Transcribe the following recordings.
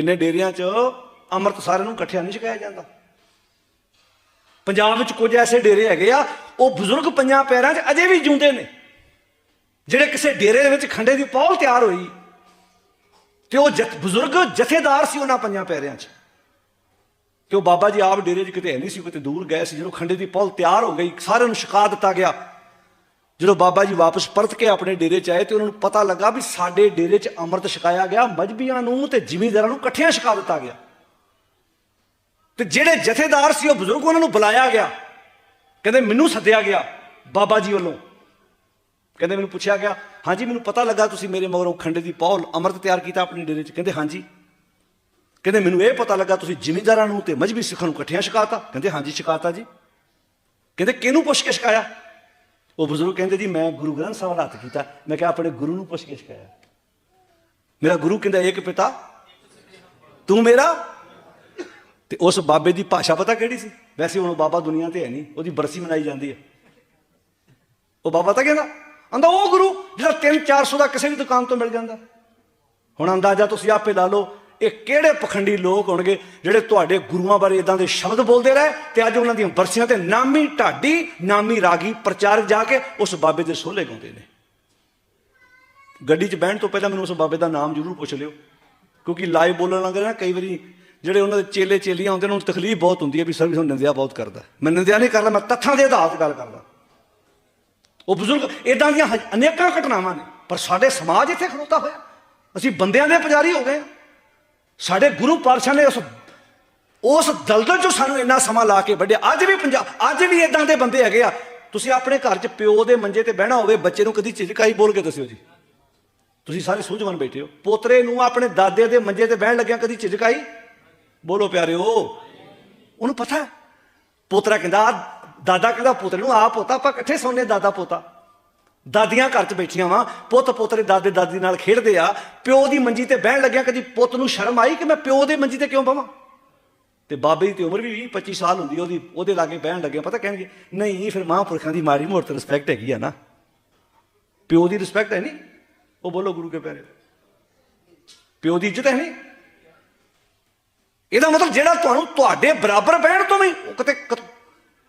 ਕਿੰਨੇ ਡੇਰਿਆਂ 'ਚ ਅੰਮ੍ਰਿਤ ਸਾਰਿਆਂ ਨੂੰ ਇਕੱਠਿਆਂ ਨਹੀਂ ਛਕਾਇਆ ਜਾਂਦਾ। ਪੰਜਾਬ ਵਿੱਚ ਕੁਝ ਐਸੇ ਡੇਰੇ ਹੈਗੇ ਆ, ਉਹ ਬਜ਼ੁਰਗ ਪੰਜਾਂ ਪੈਰਾਂ 'ਚ ਅਜੇ ਵੀ ਜਿਉਂਦੇ ਨੇ। ਜਿਹੜੇ ਕਿਸੇ ਡੇਰੇ ਦੇ ਵਿੱਚ ਖੰਡੇ ਦੀ ਪੌਲ ਤਿਆਰ ਹੋਈ, ਤੇ ਉਹ ਜਥ, ਬਜ਼ੁਰਗ ਜਥੇਦਾਰ ਸੀ ਉਹਨਾਂ ਪੰਜਾਂ ਪੈਰਿਆਂ 'ਚ। ਕਿ ਉਹ ਬਾਬਾ ਜੀ ਆਪ ਡੇਰੇ 'ਚ ਕਿਤੇ ਹੈ ਨਹੀਂ ਸੀ ਕਿਤੇ ਦੂਰ ਗਏ ਸੀ, ਜਦੋਂ ਖੰਡੇ ਦੀ ਪੌਲ ਤਿਆਰ ਹੋ ਗਈ, ਸਾਰਿਆਂ ਨੂੰ ਛਕਾ ਦਿੱਤਾ ਗਿਆ। ਜਦੋਂ ਬਾਬਾ ਜੀ ਵਾਪਸ ਪਰਤ ਕੇ ਆਪਣੇ ਡੇਰੇ 'ਚ ਆਏ ਤੇ ਉਹਨਾਂ ਨੂੰ ਪਤਾ ਲੱਗਾ ਵੀ ਸਾਡੇ ਡੇਰੇ 'ਚ ਅੰਮ੍ਰਿਤ ਛਕਾਇਆ ਗਿਆ, ਮਜਬੀਆਂ ਨੂੰ ਤੇ ਜ਼ਿਮੀਂਦਾਰਾਂ ਨੂੰ ਇਕੱਠਿਆਂ ਛਕਾ ਦਿੱਤਾ ਗਿਆ। ਤੇ ਜਿਹੜੇ ਜਥੇਦਾਰ ਸੀ ਉਹ ਬਜ਼ੁਰਗ ਉਹਨਾਂ ਨੂੰ ਬੁਲਾਇਆ ਗਿਆ। ਕਹਿੰਦੇ, ਮੈਨੂੰ ਸੱਦਿਆ ਗਿਆ ਬਾਬਾ ਜੀ ਵੱਲੋਂ। ਕਹਿੰਦੇ, ਮੈਨੂੰ ਪੁੱਛਿਆ ਗਿਆ, ਹਾਂਜੀ, ਮੈਨੂੰ ਪਤਾ ਲੱਗਾ ਤੁਸੀਂ ਮੇਰੇ ਮਗਰੋਂ ਖੰਡੇ ਦੀ ਪੌਲ, ਅੰਮ੍ਰਿਤ ਤਿਆਰ ਕੀਤਾ ਆਪਣੇ ਡੇਰੇ 'ਚ? ਕਹਿੰਦੇ, ਹਾਂਜੀ। ਕਹਿੰਦੇ, ਮੈਨੂੰ ਇਹ ਪਤਾ ਲੱਗਾ ਤੁਸੀਂ ਜ਼ਿਮੀਂਦਾਰਾਂ ਨੂੰ ਤੇ ਮਜਬੀ ਸਿੱਖਾਂ ਨੂੰ ਇਕੱਠਿਆਂ ਛਕਾਤਾ। ਕਹਿੰਦੇ, ਹਾਂਜੀ, ਛਕਾਤਾ ਜੀ। ਕਹਿੰਦੇ, ਕਿਹਨੂੰ ਪੁੱਛ ਕੇ ਛਕਾਇਆ? ਉਹ ਬਜ਼ੁਰਗ ਕਹਿੰਦੇ, ਜੀ, ਮੈਂ ਗੁਰੂ ਗ੍ਰੰਥ ਸਾਹਿਬ ਨਾਲ ਹੱਥ ਕੀਤਾ, ਮੈਂ ਕਿਹਾ, ਆਪਣੇ ਗੁਰੂ ਨੂੰ ਪੁੱਛ ਕੇ ਛਕਾਇਆ ਮੇਰਾ ਗੁਰੂ ਕਹਿੰਦਾ ਇੱਕ ਪਿਤਾ? ਤੂੰ ਮੇਰਾ? ਤੇ ਉਸ ਬਾਬੇ ਦੀ ਭਾਸ਼ਾ ਪਤਾ ਕਿਹੜੀ ਸੀ? ਵੈਸੇ ਹੁਣ ਬਾਬਾ ਦੁਨੀਆ ਤੇ ਹੈ ਨਹੀਂ, ਉਹਦੀ ਬਰਸੀ ਮਨਾਈ ਜਾਂਦੀ ਹੈ। ਉਹ ਬਾਬਾ ਤਾਂ ਕਹਿੰਦਾ, ਆਂਦਾ ਉਹ ਗੁਰੂ ਜਿਹੜਾ 3-400 ਦਾ ਕਿਸੇ ਵੀ ਦੁਕਾਨ ਤੋਂ ਮਿਲ ਜਾਂਦਾ। ਹੁਣ ਅੰਦਾਜ਼ਾ ਤੁਸੀਂ ਆਪੇ ਲਾ ਲਓ ਇਹ ਕਿਹੜੇ ਪਖੰਡੀ ਲੋਕ ਹੋਣਗੇ ਜਿਹੜੇ ਤੁਹਾਡੇ ਗੁਰੂਆਂ ਬਾਰੇ ਇਦਾਂ ਦੇ ਸ਼ਬਦ ਬੋਲਦੇ ਰਹੇ ਤੇ ਅੱਜ ਉਹਨਾਂ ਦੀਆਂ ਬਰਸੀਆਂ ਤੇ ਨਾਮੀ ਢਾਡੀ, ਨਾਮੀ ਰਾਗੀ ਪ੍ਰਚਾਰਕ ਜਾ ਕੇ ਉਸ ਬਾਬੇ ਦੇ ਸੋਹਲੇ ਗਾਉਂਦੇ ਨੇ। ਗੱਡੀ 'ਚ ਬਹਿਣ ਤੋਂ ਪਹਿਲਾਂ ਮੈਨੂੰ ਉਸ ਬਾਬੇ ਦਾ ਨਾਮ ਜ਼ਰੂਰ ਪੁੱਛ ਲਿਓ, ਕਿਉਂਕਿ ਲਾਈਵ ਬੋਲਣ ਲੱਗੇ ਨਾ ਕਈ ਵਾਰੀ ਜਿਹੜੇ ਉਹਨਾਂ ਦੇ ਚੇਲੇ ਚੇਲੀਆਂ ਹੁੰਦੇ ਨੇ, ਉਹਨਾਂ ਨੂੰ ਤਕਲੀਫ ਬਹੁਤ ਹੁੰਦੀ ਹੈ ਵੀ ਸਰਵਿਸ ਨੂੰ ਨਿੰਦਿਆ ਬਹੁਤ ਕਰਦਾ। ਮੈਂ ਨਿੰਦਿਆ ਨਹੀਂ ਕਰਦਾ, ਮੈਂ ਤੱਥਾਂ ਦੇ ਆਧਾਰ ਤੇ ਗੱਲ ਕਰਦਾ। ਉਹ ਬਜ਼ੁਰਗ ਇਦਾਂ ਦੀਆਂ ਹ- ਅਨੇਕਾਂ ਘਟਨਾਵਾਂ ਨੇ, ਪਰ ਸਾਡੇ ਸਮਾਜ ਇੱਥੇ ਖਲੋਤਾ ਹੋਇਆ। ਅਸੀਂ ਬੰਦਿਆਂ ਦੇ ਪੁਜਾਰੀ ਹੋ ਗਏ ਹਾਂ। ਸਾਡੇ ਗੁਰੂ ਪਾਤਸ਼ਾਹ ਨੇ ਉਸ ਉਸ ਦਲਦਲ ਚੋਂ ਸਾਨੂੰ ਇੰਨਾ ਸਮਾਂ ਲਾ ਕੇ ਵੱਢਿਆ। ਅੱਜ ਵੀ ਪੰਜਾਬ ਅੱਜ ਵੀ ਇਦਾਂ ਦੇ ਬੰਦੇ ਹੈਗੇ ਆ। ਤੁਸੀਂ ਆਪਣੇ ਘਰ 'ਚ ਪਿਓ ਦੇ ਮੰਜੇ ਤੇ ਬਹਿਣਾ ਹੋਵੇ, ਬੱਚੇ ਨੂੰ ਕਦੀ ਝਿਜਕਾਈ ਬੋਲ ਕੇ ਦੱਸਿਓ ਜੀ। ਤੁਸੀਂ ਸਾਰੇ ਸੂਝਵਾਨ ਬੈਠੇ ਹੋ। ਪੋਤਰੇ ਨੂੰ ਆਪਣੇ ਦਾਦੇ ਦੇ ਮੰਜੇ ਤੇ ਬਹਿਣ ਲੱਗਿਆ ਕਦੀ ਝਿਜਕਾਈ ਬੋਲੋ ਪਿਆਰਿਓ। ਉਹਨੂੰ ਪਤਾ? ਪੋਤਰਾ ਕਹਿੰਦਾ, "ਆਹ ਦਾਦਾ ਕਹਿੰਦਾ, ਪੁੱਤਰ ਨੂੰ ਆ ਪੋਤਾ, ਆਪਾਂ ਇਕੱਠੇ ਸੌਂਦੇ ਦਾਦਾ ਪੋਤਾ ਦਾਦੀਆਂ ਘਰ 'ਚ ਬੈਠੀਆਂ ਵਾਂ, ਪੁੱਤ ਪੋਤਰੇ ਦਾਦੇ ਦਾਦੀ ਨਾਲ ਖੇਡਦੇ ਆ, ਪਿਓ ਦੀ ਮੰਜੀ ਤੇ ਬਹਿਣ ਲੱਗਿਆ ਕਦੀ ਪੁੱਤ ਨੂੰ ਸ਼ਰਮ ਆਈ ਕਿ ਮੈਂ ਪਿਓ ਦੇ ਮੰਜੀ ਤੇ ਕਿਉਂ ਬਵਾਂ? ਤੇ ਬਾਬੇ ਦੀ ਤੇ ਉਮਰ ਵੀ 20 25 ਸਾਲ ਹੁੰਦੀ ਉਹਦੀ, ਉਹਦੇ ਲਾਗੇ ਬਹਿਣ ਲੱਗਿਆ ਪਤਾ ਕਹਿਣਗੇ, ਨਹੀਂ, ਫਿਰ ਮਹਾਂਪੁਰਖਾਂ ਦੀ ਮਾੜੀ ਮੋਟੀ ਰਿਸਪੈਕਟ ਹੈਗੀ ਆ ਨਾ। ਪਿਓ ਦੀ ਰਿਸਪੈਕਟ ਹੈ ਨਹੀਂ ਉਹ ਬੋਲੋ ਗੁਰੂ ਕੇ ਪਿਆਰੇ। ਪਿਓ ਦੀ ਇੱਜ਼ਤ ਹੈ ਨਹੀਂ ਇਹਦਾ ਮਤਲਬ ਜਿਹੜਾ ਤੁਹਾਨੂੰ ਤੁਹਾਡੇ ਬਰਾਬਰ ਬਹਿਣ ਤੋਂ ਵੀ, ਉਹ ਕਿਤੇ ਕ-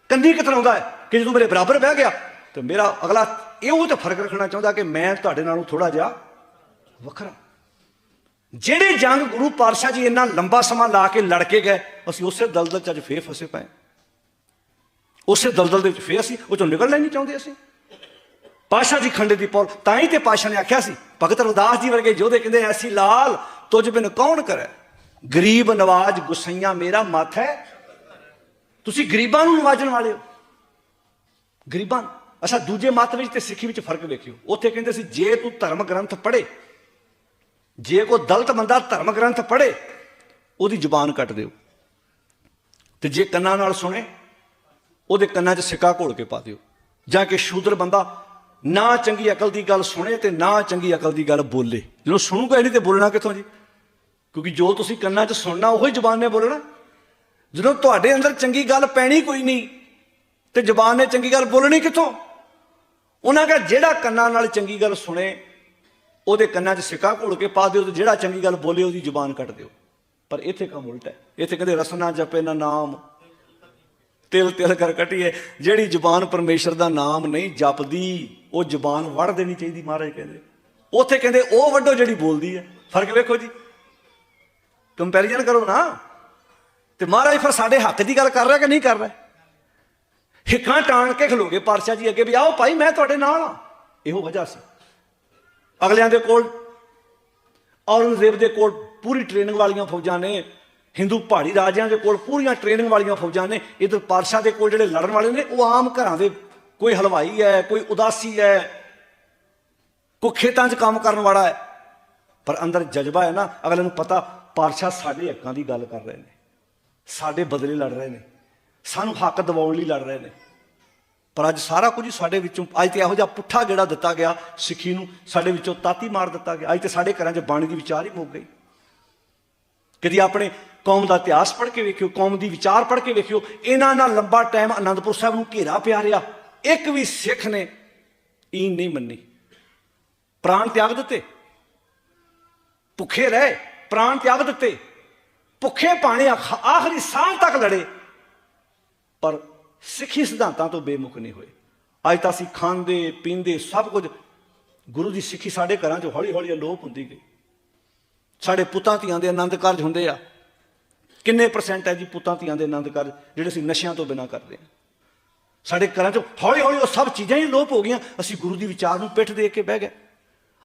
ਕੰਨੀ ਕਤਰਾਉਂਦਾ ਹੈ ਕਿ ਜਦੋਂ ਮੇਰੇ ਬਰਾਬਰ ਬਹਿ ਗਿਆ ਤੇ ਮੇਰਾ ਅਗਲਾ ਇਹੋ ਤੇ ਫ਼ਰਕ ਰੱਖਣਾ ਚਾਹੁੰਦਾ ਕਿ ਮੈਂ ਤੁਹਾਡੇ ਨਾਲੋਂ ਥੋੜਾ ਜਿਹਾ ਵੱਖਰਾ ਜਿਹੜੇ ਜੰਗ ਗੁਰੂ ਪਾਤਸ਼ਾਹ ਜੀ ਇੰਨਾ ਲੰਬਾ ਸਮਾਂ ਲਾ ਕੇ ਲੜ ਕੇ ਗਏ, ਅਸੀਂ ਉਸੇ ਦਲਦਲ ਚ ਅੱਜ ਫੇਰ ਫਸੇ ਪਏ ਉਸੇ ਦਲਦਲ ਦੇ ਵਿੱਚ ਫੇਰ ਅਸੀਂ, ਉਹ ਚੋਂ ਨਿਕਲਣਾ ਹੀ ਨਹੀਂ ਚਾਹੁੰਦੇ ਅਸੀਂ। ਪਾਸ਼ਾ ਜੀ ਖੰਡੇ ਦੀ ਪੌਲ ਤਾਂ ਹੀ ਤੇ ਪਾਸ਼ਾ ਨੇ ਆਖਿਆ ਸੀ, ਭਗਤ ਰਵਦਾਸ ਜੀ ਵਰਗੇ ਯੋਧੇ ਕਹਿੰਦੇ, ਐਸੀ ਲਾਲ ਤੁਝ ਬਿਨ ਕੌਣ ਕਰੇ? ਗਰੀਬ ਨਵਾਜ ਗੁਸਈਆਂ ਮੇਰਾ ਮੱਥ ਹੈ। ਤੁਸੀਂ ਗਰੀਬਾਂ ਨੂੰ ਨਵਾਜਣ ਵਾਲੇ ਹੋ। ਗਰੀਬਾਂ ਨੂੰ। ਅੱਛਾ, ਦੂਜੇ ਮੱਤ ਵਿੱਚ ਤੇ ਸਿੱਖੀ ਵਿੱਚ ਫ਼ਰਕ ਵੇਖਿਓ। ਉੱਥੇ ਕਹਿੰਦੇ ਸੀ, ਜੇ ਤੂੰ ਧਰਮ ਗ੍ਰੰਥ ਪੜ੍ਹੇ, ਜੇ ਕੋ ਦਲਤ ਬੰਦਾ ਧਰਮ ਗ੍ਰੰਥ ਪੜ੍ਹੇ, ਉਹਦੀ ਜ਼ੁਬਾਨ ਕੱਟ ਦਿਓ। ਤੇ ਜੇ ਕੰਨਾਂ ਨਾਲ ਸੁਣੇ, ਉਹਦੇ ਕੰਨਾਂ 'ਚ ਸਿੱਕਾ ਘੋਲ ਕੇ ਪਾ ਦਿਓ। ਜਾਂ ਕਿ ਸ਼ੂਦਰ ਬੰਦਾ ਨਾ ਚੰਗੀ ਅਕਲ ਦੀ ਗੱਲ ਸੁਣੇ ਤੇ ਨਾ ਚੰਗੀ ਅਕਲ ਦੀ ਗੱਲ ਬੋਲੇ। ਜਦੋਂ ਸੁਣੂਗਾ ਹੀ ਨਹੀਂ ਤੇ ਬੋਲਣਾ ਕਿੱਥੋਂ ਜੀ? ਕਿਉਂਕਿ ਜੋ ਤੁਸੀਂ ਕੰਨਾਂ 'ਚ ਸੁਣਨਾ, ਉਹੀ ਜ਼ੁਬਾਨ ਨੇ ਬੋਲਣਾ। ਜਦੋਂ ਤੁਹਾਡੇ ਅੰਦਰ ਚੰਗੀ ਗੱਲ ਪੈਣੀ ਕੋਈ ਨਹੀਂ, ਤੇ ਜ਼ੁਬਾਨ ਨੇ ਚੰਗੀ ਗੱਲ ਬੋਲਣੀ ਕਿੱਥੋਂ? ਉਹਨਾਂ ਕਹਾ ਜਿਹੜਾ ਕੰਨਾਂ ਨਾਲ ਚੰਗੀ ਗੱਲ ਸੁਣੇ, ਉਹਦੇ ਕੰਨਾਂ 'ਚ ਸਿੱਕਾ ਘੋਲ ਕੇ ਪਾ ਦਿਓ ਤੇ ਜਿਹੜਾ ਚੰਗੀ ਗੱਲ ਬੋਲੇ, ਉਹਦੀ ਜ਼ੁਬਾਨ ਕੱਟ ਦਿਓ। ਪਰ ਇੱਥੇ ਕੰਮ ਉਲਟਾ ਹੈ। ਇੱਥੇ ਕਹਿੰਦੇ ਰਸਨਾ ਜਪੇ ਨਾ ਨਾਮ, ਤਿਲ ਤਿਲ ਕਰ ਕਟੀਏ। ਜਿਹੜੀ ਜ਼ੁਬਾਨ ਪਰਮੇਸ਼ਰ ਦਾ ਨਾਮ ਨਹੀਂ ਜਪਦੀ, ਉਹ ਜ਼ੁਬਾਨ ਵੜ ਦੇਣੀ ਚਾਹੀਦੀ ਮਹਾਰਾਜ ਕਹਿੰਦੇ। ਉੱਥੇ ਕਹਿੰਦੇ ਉਹ ਵੱਡੋ ਜਿਹੜੀ ਬੋਲਦੀ ਹੈ। ਫ਼ਰਕ ਵੇਖੋ ਜੀ। ਕੰਪੈਰੀਜ਼ਨ ਕਰੋ ਨਾ। ਤੇ ਮਹਾਰਾਜ ਫਿਰ ਸਾਡੇ ਹੱਕ ਦੀ ਗੱਲ ਕਰ ਰਿਹਾ ਕਿ ਨਹੀਂ ਕਰ ਰਿਹਾ? ਹਿੱਕਾਂ ਟਾਣ ਕੇ ਖਲੋਗੇ ਪਾਤਸ਼ਾਹ ਜੀ ਅੱਗੇ ਵੀ, ਆਓ ਭਾਈ ਮੈਂ ਤੁਹਾਡੇ ਨਾਲ ਆ ਇਹੋ ਵਜ੍ਹਾ ਸੀ। ਅਗਲਿਆਂ ਦੇ ਕੋਲ, ਔਰੰਗਜ਼ੇਬ ਦੇ ਕੋਲ ਪੂਰੀ ਟ੍ਰੇਨਿੰਗ ਵਾਲੀਆਂ ਫੌਜਾਂ ਨੇ, ਹਿੰਦੂ ਪਹਾੜੀ ਰਾਜਿਆਂ ਦੇ ਕੋਲ ਪੂਰੀਆਂ ਟ੍ਰੇਨਿੰਗ ਵਾਲੀਆਂ ਫੌਜਾਂ ਨੇ, ਇਧਰ ਪਾਤਸ਼ਾਹ ਦੇ ਕੋਲ ਜਿਹੜੇ ਲੜਨ ਵਾਲੇ ਨੇ, ਉਹ ਆਮ ਘਰਾਂ ਦੇ ਕੋਈ ਹਲਵਾਈ ਹੈ, ਕੋਈ ਉਦਾਸੀ ਹੈ, ਕੋਈ ਖੇਤਾਂ 'ਚ ਕੰਮ ਕਰਨ ਵਾਲਾ ਹੈ। ਪਰ ਅੰਦਰ ਜਜ਼ਬਾ ਹੈ ਨਾ ਅਗਲੇ ਨੂੰ ਪਤਾ, ਪਾਤਸ਼ਾਹ ਸਾਡੇ ਹੱਕਾਂ ਦੀ ਗੱਲ ਕਰ ਰਹੇ ਨੇ, ਸਾਡੇ ਬਦਲੇ ਲੜ ਰਹੇ ਨੇ। ਸਾਨੂੰ ਹੱਕ ਦਿਵਾਉਣ ਲਈ ਲੜ ਰਹੇ ਨੇ। ਪਰ ਅੱਜ ਸਾਰਾ ਕੁਝ ਸਾਡੇ ਵਿੱਚੋਂ, ਅੱਜ ਤੇ ਇਹੋ ਜਿਹਾ ਪੁੱਠਾ ਜਿਹੜਾ ਦਿੱਤਾ ਗਿਆ, ਸਿੱਖੀ ਨੂੰ ਸਾਡੇ ਵਿੱਚੋਂ ਤਾਤੀ ਮਾਰ ਦਿੱਤਾ ਗਿਆ। ਅੱਜ ਤੇ ਸਾਡੇ ਘਰਾਂ 'ਚ ਬਾਣੀ ਦੀ ਵਿਚਾਰ ਹੀ ਮੁੱਕ ਗਈ। ਕਦੀ ਆਪਣੇ ਕੌਮ ਦਾ ਇਤਿਹਾਸ ਪੜ੍ਹ ਕੇ ਵੇਖਿਓ, ਕੌਮ ਦੀ ਵਿਚਾਰ ਪੜ੍ਹ ਕੇ ਵੇਖਿਓ, ਇਹਨਾਂ ਨਾਲ ਲੰਬਾ ਟਾਈਮ ਅਨੰਦਪੁਰ ਸਾਹਿਬ ਨੂੰ ਘੇਰਾ ਪਿਆ ਰਿਹਾ। ਇੱਕ ਵੀ ਸਿੱਖ ਨੇ ਈਨ ਨਹੀਂ ਮੰਨੀ। ਪ੍ਰਾਣ ਤਿਆਗ ਦਿੱਤੇ। ਭੁੱਖੇ ਰਹੇ, ਪ੍ਰਾਣ ਤਿਆਗ ਦਿੱਤੇ। ਭੁੱਖੇ ਪਾਣੇ ਆਖਰੀ ਸਾਹ ਤੱਕ ਲੜੇ। ਪਰ ਸਿੱਖੀ ਸਿਧਾਂਤਾਂ ਤੋਂ ਬੇਮੁਖ ਨਹੀਂ ਹੋਏ। ਅੱਜ ਤਾਂ ਅਸੀਂ ਖਾਂਦੇ, ਪੀਂਦੇ, ਸਭ ਕੁਝ ਗੁਰੂ ਦੀ ਸਿੱਖੀ ਸਾਡੇ ਘਰਾਂ 'ਚ ਹੌਲੀ ਹੌਲੀ ਅਲੋਪ ਹੁੰਦੀ ਗਈ। ਸਾਡੇ ਪੁੱਤਾਂ ਧੀਆਂ ਦੇ ਆਨੰਦ ਕਾਰਜ ਹੁੰਦੇ ਆ। ਕਿੰਨੇ ਪਰਸੈਂਟ ਹੈ ਜੀ ਪੁੱਤਾਂ ਧੀਆਂ ਦੇ ਆਨੰਦ ਕਾਰਜ ਜਿਹੜੇ ਅਸੀਂ ਨਸ਼ਿਆਂ ਤੋਂ ਬਿਨਾਂ ਕਰਦੇ ਹਾਂ? ਸਾਡੇ ਘਰਾਂ 'ਚ ਹੌਲੀ ਹੌਲੀ ਉਹ ਸਭ ਚੀਜ਼ਾਂ ਹੀ ਲੋਪ ਹੋ ਗਈਆਂ। ਅਸੀਂ ਗੁਰੂ ਦੀ ਵਿਚਾਰ ਨੂੰ ਪਿੱਠ ਦੇ ਕੇ ਬਹਿ ਗਏ।